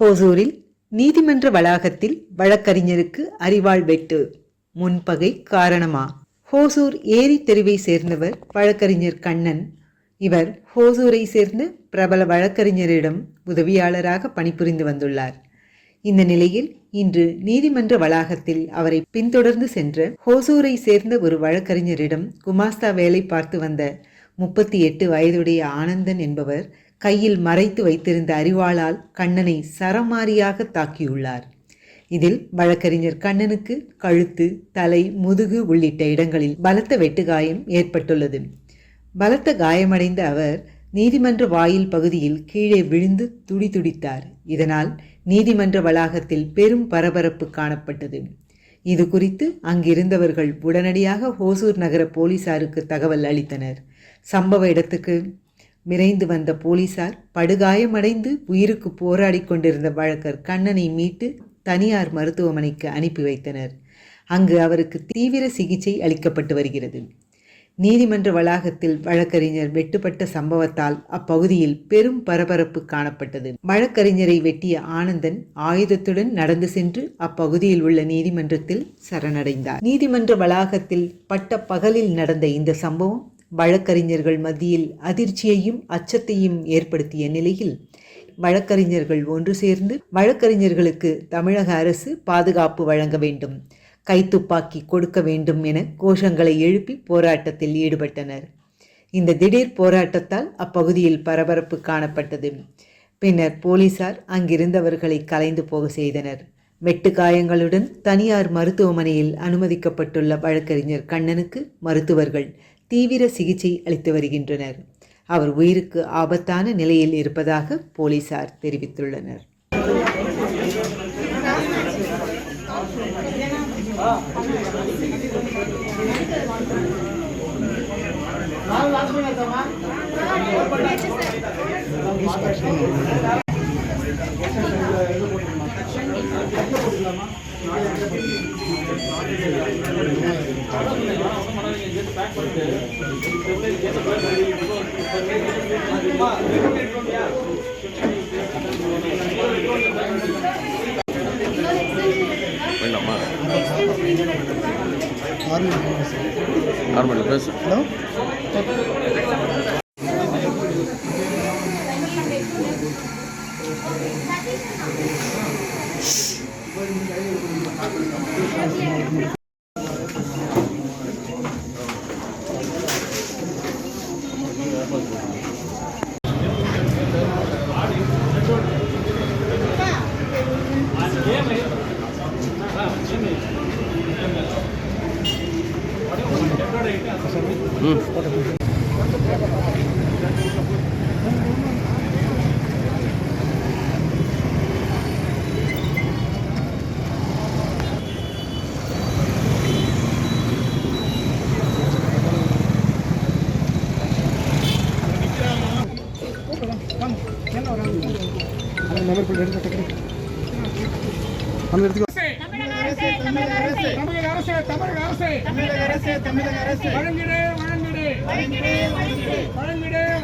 ஹோசூரில் நீதிமன்ற வளாகத்தில் வழக்கறிஞருக்கு அறிவாள் வெட்டு. முன்பகை காரணமா? ஹோசூர் ஏரி தெருவை சேர்ந்தவர் வழக்கறிஞர் கண்ணன். இவர் ஹோசூரை சேர்ந்த பிரபல வழக்கறிஞரிடம் உதவியாளராக பணிபுரிந்து வந்துள்ளார். இந்த நிலையில் இன்று நீதிமன்ற வளாகத்தில் அவரை பின்தொடர்ந்து சென்ற ஹோசூரை சேர்ந்த ஒரு வழக்கறிஞரிடம் குமாஸ்தா வேலை பார்த்து வந்த முப்பத்தி எட்டு வயதுடைய ஆனந்தன் என்பவர் கையில் மறைத்து வைத்திருந்த அறிவாளால் கண்ணனை சரமாரியாக தாக்கியுள்ளார். இதில் வழக்கறிஞர் கண்ணனுக்கு கழுத்து தலை முதுகு உள்ளிட்ட இடங்களில் பலத்த வெட்டுகாயம் ஏற்பட்டுள்ளது. பலத்த காயமடைந்த அவர் நீதிமன்ற வாயில் பகுதியில் கீழே விழுந்து துடி துடித்தார். இதனால் நீதிமன்ற வளாகத்தில் பெரும் பரபரப்பு காணப்பட்டது. இது குறித்து அங்கிருந்தவர்கள் உடனடியாக ஹோசூர் நகர போலீசாருக்கு தகவல் அளித்தனர். சம்பவ இடத்துக்கு விரைந்து வந்த போலீசார் படுகாயமடைந்து உயிருக்கு போராடி கொண்டிருந்த வழக்கர் கண்ணனை மீட்டு தனியார் மருத்துவமனைக்கு அனுப்பி வைத்தனர். அங்கு அவருக்கு தீவிர சிகிச்சை அளிக்கப்பட்டு வருகிறது. நீதிமன்ற வளாகத்தில் வழக்கறிஞர் வெட்டுப்பட்ட சம்பவத்தால் அப்பகுதியில் பெரும் பரபரப்பு காணப்பட்டது. வழக்கறிஞரை வெட்டிய ஆனந்தன் ஆயுதத்துடன் நடந்து சென்று அப்பகுதியில் உள்ள நீதிமன்றத்தில் சரணடைந்தார். நீதிமன்ற வளாகத்தில் பட்ட பகலில் நடந்த இந்த சம்பவம் வழக்கறிஞர்கள் மத்தியில் அதிர்ச்சியையும் அச்சத்தையும் ஏற்படுத்திய நிலையில் வழக்கறிஞர்கள் ஒன்று சேர்ந்து வழக்கறிஞர்களுக்கு தமிழக அரசு பாதுகாப்பு வழங்க வேண்டும் கைத்துப்பாக்கி கொடுக்க வேண்டும் என கோஷங்களை எழுப்பி போராட்டத்தில் ஈடுபட்டனர். இந்த திடீர் போராட்டத்தால் அப்பகுதியில் பரபரப்பு காணப்பட்டது. பின்னர் போலீசார் அங்கிருந்தவர்களை கலைந்து போக செய்தனர். வெட்டு காயங்களுடன் தனியார் மருத்துவமனையில் அனுமதிக்கப்பட்டுள்ள வழக்கறிஞர் கண்ணனுக்கு மருத்துவர்கள் தீவிர சிகிச்சை அளித்து வருகின்றனர். அவர் உயிருக்கு ஆபத்தான நிலையில் இருப்பதாக போலீசார் தெரிவித்துள்ளனர். வேண்டாமா நார்மல் பேசு. ஹலோ? அந்த இடத்துக்கு தமிழக அரசே தமிழக அரசு தமிழக அரசு தமிழக அரசு தமிழக அரசு தமிழக அரசே வழங்கிடு வழங்கிடு வழங்கிடே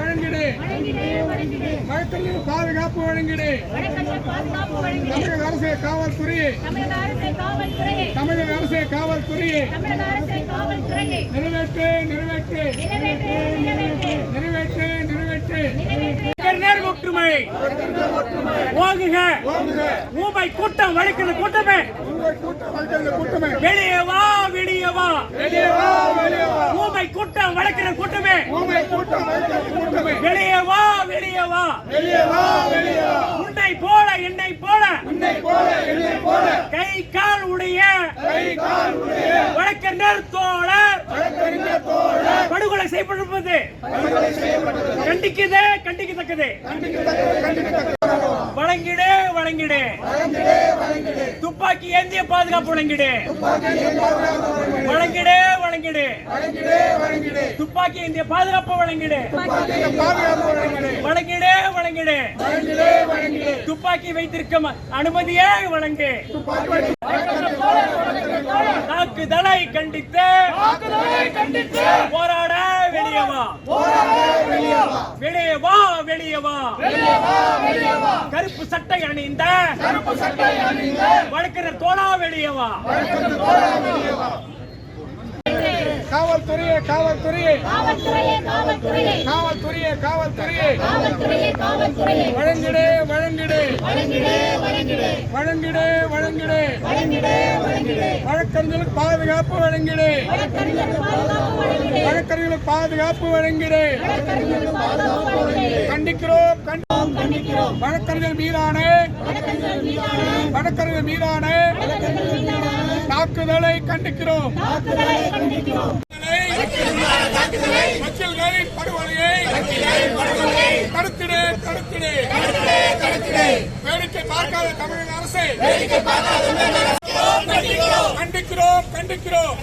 வழங்கிடே. வழக்கறிஞர் பாதுகாப்பு வழங்கிடு. தமிழக அரசு காவல்துறையே தமிழக அரசே காவல்துறையே நிறைவேற்று நிறைவேற்று. நிறைவேற்று நிறைவேற்று. ஓங்குக ஊமை கூட்டம் வளைக்கிற கூட்டமே. வெளியே வா வெளியே வா. ஊமை கூட்டம் வைக்கிற கூட்டமே. வெளியே வா வெளியே வா. வெளியே வா வெளியே வா. உன்னை போல என்னை போல. உன்னை போல என்னை போல. கை கால் உடைய. கை கால் உடைய. வழக்கறிஞர் தோழர். வழக்கறிஞர் தோழர். படுகொலை செய்யப்பட்டிருப்பது. படுகொலை செய்யப்பட்டது கண்டிக்குது கண்டிக்கத்தக்கது. கண்டிக்கத்தக்க கண்டிக்கத்தக்க வழங்கிடு வழங்கிடு. துப்பாக்கி ஏந்திய பாதுகாப்பு வழங்கிடு. வழங்கிடு வழங்கிடு. வழங்கிடே வழங்கிடே. துப்பாக்கி ஏந்திய பாதுகாப்பு வழங்கிடு. வழங்கிடே. வழங்கிடு வழங்கிடு. வழங்கிடே துப்பாக்கி வைத்திருக்கும் அனுமதியே வழங்கு. தாக்குதலை கண்டித்து. போராட வெளியே வெளியே வா வெளியே வா வெளியே வா கருப்பு சட்டை அணிந்த. வழக்கறிஞர் தோழா வெளியே வா காவல்துறையே காவல்துறையே. காவல்துறையே காவல்துறையே. காவல்துறையே காவல்துறையே. காவல்துறையே காவல்துறையே. வழங்கிடு வழங்கிடு. வழங்கிடு வழங்கிடு. வழங்கிடு வழங்கிடு. வழங்கிடு வழங்கிடு. வழக்கறிஞர்களுக்கு பாதுகாப்பு வழங்கிடு. வழக்கறிஞர்களுக்கு பாதுகாப்பு வழங்கிடு. கண்டிக்கிறோம் கண்டி- கண்டிக்கிறோம். வழக்கறிஞர் மீதான வழக்கறிஞர் மீதான தாக்குதலை கண்டிக்கிறோம். வக்கீல்களின் படுகொலையை தடுத்திடு தடுத்திடு. வேடிக்கை பார்க்காத தமிழக அரசை கண்டிக்கிறோம் கண்டிக்கிறோம்.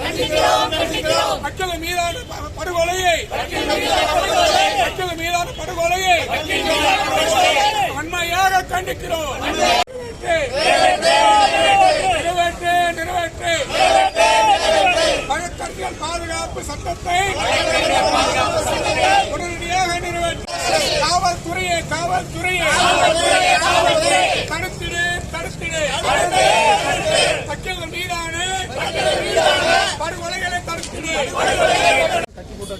மக்கள் மீதான படுகொலையை மக்கள் மீதான படுகொலையை வன்மையாக கண்டிக்கிறோம். கலைஞர் பாதுகாப்பு சட்டத்தை உடனடியாக நிறைவேற்ற காவல்துறையை காவல்துறையை. தடுத்திடு தடுத்திடு. மக்கள் மீதான படுகொலைகளை தடுத்திடு. கட்டி போட்டு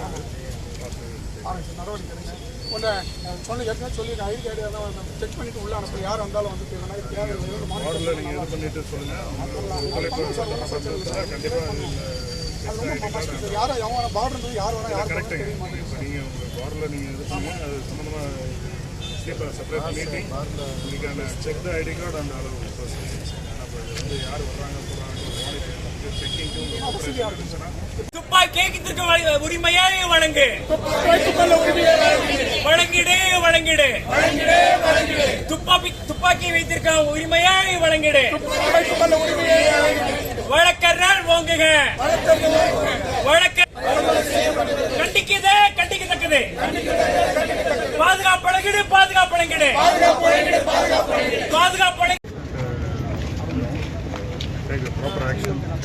நம்ம உன்னை சொன்ன ஏற்கனவே சொல்லியிருக்கேன் ஐடி கார்டு எல்லாம் செக் பண்ணிட்டு உள்ள அனுப்ப யார் வந்தாலும் வந்து தேவை தேவை மாடலில் நீங்கள் இது பண்ணிட்டு சொல்லுங்க கண்டிப்பாக யாரும் எவன் பார்டர் யார் வேணா யார் கரெக்டுங்க இப்போ நீங்கள் உங்கள் பாரில் நீங்கள் இது அது சம்மந்தமாக sleeper separate meeting check the ID card அந்த அளவு வந்து யார் வர்றாங்க போகிறாங்க துப்பாக்கி ஏக்கத்திற்கு உரிமையை வழங்கு. வைத்துக்கொள்ள வழங்கிடு வழங்கிடு. துப்பாக்கி துப்பாக்கி வைத்திருக்க உரிமையை வழங்கிடு. வைத்துக்கொள்ள ஓங்குக. வழக்க கண்டிக்குது கண்டிக்கத்தக்கது. பாதுகாப்பு பாதுகாப்பு பாதுகாப்பு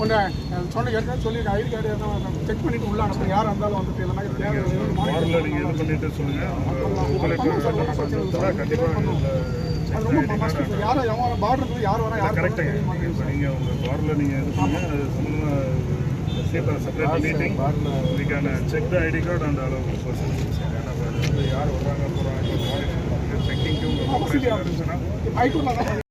உன்னை சொன்ன ஏற்கனவே சொல்லியிருக்கேன். ஐடி கார்டு செக் பண்ணிட்டு உள்ள அனுப்ப யார் வந்தாலும் வந்து தேவை தேவை மாடலில் நீங்கள் இது பண்ணிட்டு சொல்லுங்கள் உங்களுக்கு கண்டிப்பாக அது ரொம்ப மஸ்ட் யாரும் எவன் பார்டர் யார் வேணா யார் கரெக்டுங்க இப்போ நீங்கள் உங்கள் பாரில் நீங்கள் இது பண்ணுங்க அது சம்மந்தமாக ஸ்லீப்பர் செப்பரேட் மீட்டிங் இதுக்கான செக் த ஐடி கார்டு அந்த அளவு பர்சன் ஏன்னா அது வந்து யார் வர்றாங்க போகிறாங்க செக்கிங்க்கு உங்கள் இருந்துச்சுன்னா. ஐடி